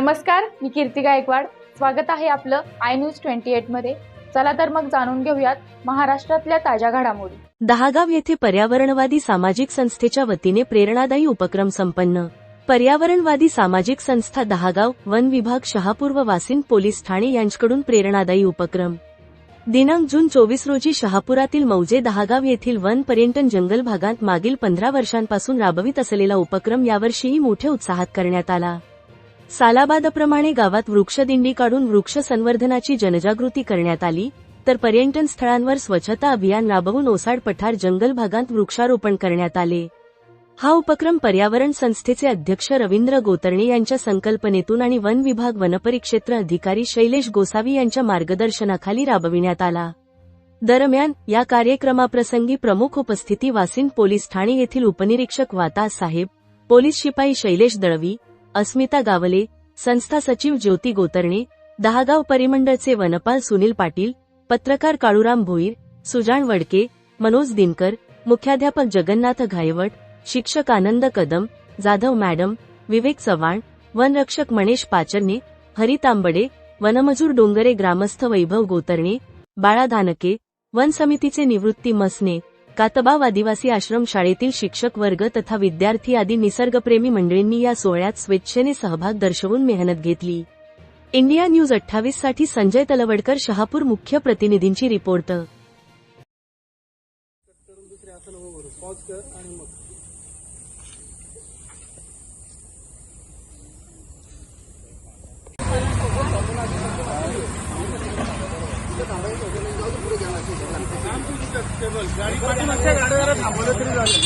नमस्कार मी कीर्ती गायकवाड. स्वागत आहे आपलं आय न्यूज ट्वेंटी एटमध्ये. चला तर मग जाणून घेऊयात महाराष्ट्रातल्या ताज्या घडामोडी. दहागाव येथे पर्यावरणवादी सामाजिक संस्थेच्या वतीने प्रेरणादायी उपक्रम संपन्न. पर्यावरणवादी सामाजिक संस्था दहागाव वन विभाग शहापूर व वासिन पोलीस ठाणे यांच्याकडून प्रेरणादायी उपक्रम. दिनांक जून चोवीस रोजी शहापुरातील मौजे दहागाव येथील वन पर्यटन जंगल भागात मागील पंधरा वर्षांपासून राबवित असलेला उपक्रम यावर्षीही मोठ्या उत्साहात करण्यात आला. सालाबादप्रमाणे गावात वृक्षदिंडी काढून वृक्ष संवर्धनाची जनजागृती करण्यात आली तर पर्यटन स्थळांवर स्वच्छता अभियान राबवून ओसाड पठार जंगल भागात वृक्षारोपण करण्यात आले. हा उपक्रम पर्यावरण संस्थेचे अध्यक्ष रवींद्र गोतर्णे यांच्या संकल्पनेतून आणि वन विभाग वनपरिक्षेत्र अधिकारी शैलेश गोसावी यांच्या मार्गदर्शनाखाली राबविण्यात आला. दरम्यान या कार्यक्रमाप्रसंगी प्रमुख उपस्थिती वासिन पोलीस ठाणे येथील उपनिरीक्षक वाता साहेब पोलीस शिपाई शैलेश दळवी अस्मिता गावले संस्था सचिव ज्योती गोतरणे दहागाव परिमंडळचे वनपाल सुनील पाटील पत्रकार काळूराम भोईर सुजाण वडके मनोज दिनकर मुख्याध्यापक जगन्नाथ घायवट शिक्षक आनंद कदम जाधव मॅडम विवेक चव्हाण वनरक्षक मणेश पाचरणे हरी तांबडे वनमजूर डोंगरे ग्रामस्थ वैभव गोतरणे बाळा धानके वन समितीचे निवृत्ती मसने कातबाव आदिवासी आश्रम शाळेतील शिक्षक वर्ग तथा विद्यार्थी आदी निसर्गप्रेमी मंडळींनी या सोहळ्यात स्वेच्छेने सहभाग दर्शवून मेहनत घेतली. इंडिया न्यूज अठ्ठावीससाठी संजय तलवडकर शहापूर मुख्य प्रतिनिधींची रिपोर्ट. करून दुसरे आसन गाडी गाड्या जरा थांबवलं तरी झालं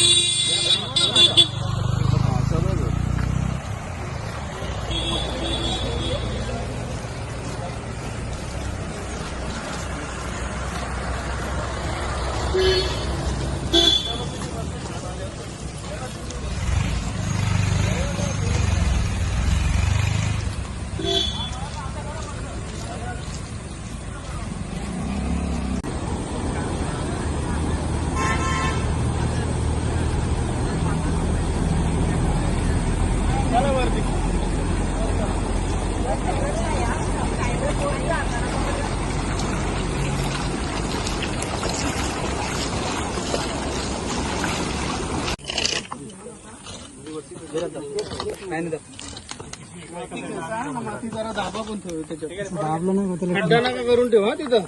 चला वरती माती जरा दाबा पण ठेव त्याच्यात दाबलं नाही खड्डा नका करून ठेव हा तिथं.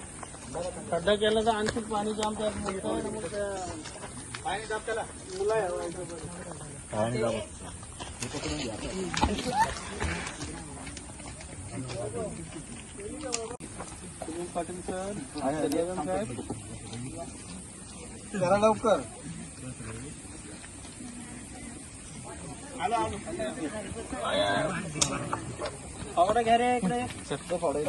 खड्डा केला तर आणखी पाणी जाम त्यात पाणी दाब त्याला मुलं पाटील सर जरा लवकर. फावडा घ्या रे इकडे. फावडा